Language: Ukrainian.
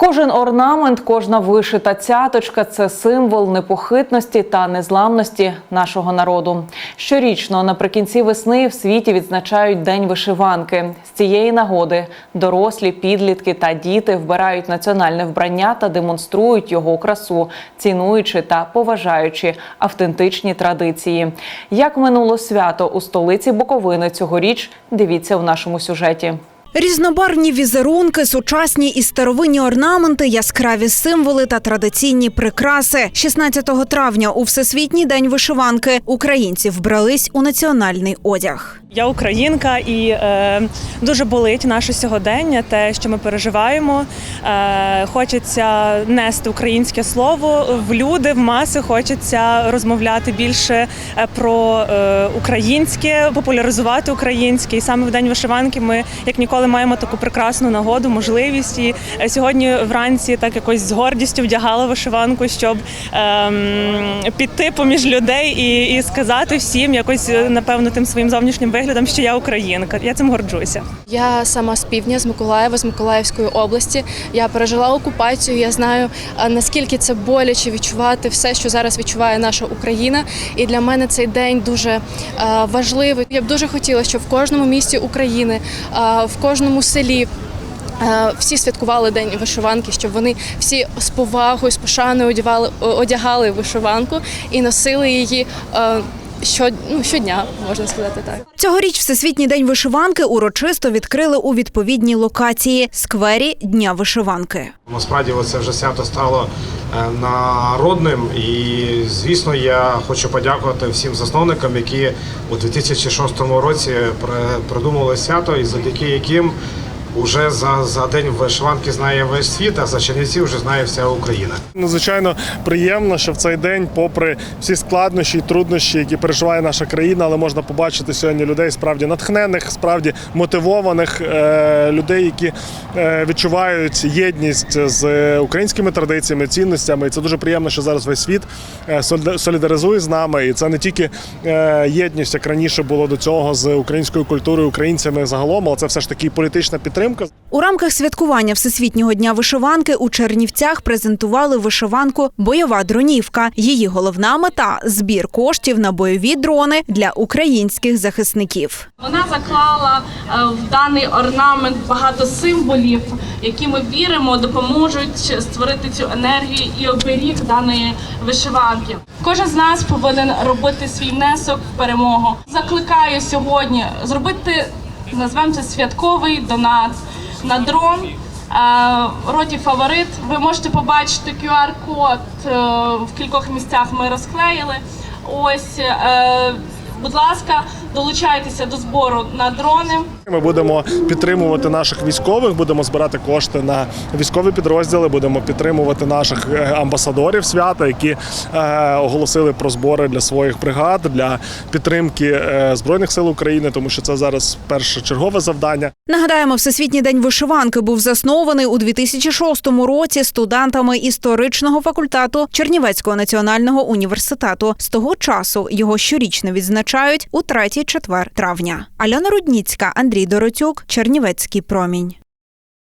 Кожен орнамент, кожна вишита цяточка це символ непохитності та незламності нашого народу. Щорічно наприкінці весни в світі відзначають День вишиванки. З цієї нагоди дорослі, підлітки та діти вбирають національне вбрання та демонструють його красу, цінуючи та поважаючи автентичні традиції. Як минуло свято у столиці Буковини цьогоріч, дивіться у нашому сюжеті. Різнобарвні візерунки, сучасні і старовинні орнаменти, яскраві символи та традиційні прикраси. 16 травня у Всесвітній день вишиванки українці вбрались у національний одяг. Я українка і е, дуже болить наше сьогодення, те, що ми переживаємо. Е, хочеться нести українське слово в люди, в маси. Хочеться розмовляти більше е, про е, українське, популяризувати українське. І саме в день вишиванки ми як ніколи маємо таку прекрасну нагоду, можливість. І е, сьогодні вранці так якось з гордістю вдягала вишиванку, щоб ем, піти поміж людей і, і сказати всім якось е, напевно тим своїм зовнішнім виглядом, що я українка. Я цим горджуся. Я сама з півдня, з Миколаєва, з Миколаївської області. Я пережила окупацію. Я знаю наскільки це боляче відчувати все, що зараз відчуває наша Україна. І для мене цей день дуже важливий. Я б дуже хотіла, щоб в кожному місті України, в кожному селі. е, Всі святкували день вишиванки, щоб вони всі з повагою, з пошаною одягали, одягали вишиванку і носили її е, що, ну, щодня, можна сказати так. Цьогоріч Всесвітній день вишиванки урочисто відкрили у відповідній локації сквері Дня вишиванки. Насправді це вже свято стало е, народним, і звісно, я хочу подякувати всім засновникам, які у 2006 році при- придумали свято, і завдяки яким уже за, за день вишиванки знає весь світ, а за Чернівці вже знає вся Україна. Надзвичайно приємно, що в цей день, попри всі складнощі і труднощі, які переживає наша країна, але можна побачити сьогодні людей справді натхнених, справді мотивованих е, людей, які е, відчувають єдність з українськими традиціями, цінностями. І це дуже приємно, що зараз весь світ е, солідаризує з нами. І це не тільки е, єдність, як раніше було до цього з українською культурою, українцями загалом, але це все ж таки політична підтримка. У рамках святкування Всесвітнього дня вишиванки у Чернівцях презентували вишиванку Бойова дронівка. Її головна мета збір коштів на бойові дрони для українських захисників. Вона заклала е, в даний орнамент багато символів, які ми віримо, допоможуть створити цю енергію і оберіг даної вишиванки. Кожен з нас повинен робити свій внесок в перемогу. Закликаю сьогодні зробити, назвемо це святковий донат на дрон. Е, Роді фаворит. Ви можете побачити QR-код е, в кількох місцях. Ми розклеїли. Ось, е, будь ласка, долучайтеся до збору на дрони. Ми будемо підтримувати наших військових, будемо збирати кошти на військові підрозділи, будемо підтримувати наших е, амбасадорів свята, які е, оголосили про збори для своїх бригад для підтримки е, збройних сил України, тому що це зараз першочергове завдання. Нагадаємо, Всесвітній день вишиванки був заснований у 2006 році студентами історичного факультету Чернівецького національного університету. З того часу його щорічно відзначають у третій четвер травня. Альона Рудніцька, Андрій Доротюк, Чернівецький промінь.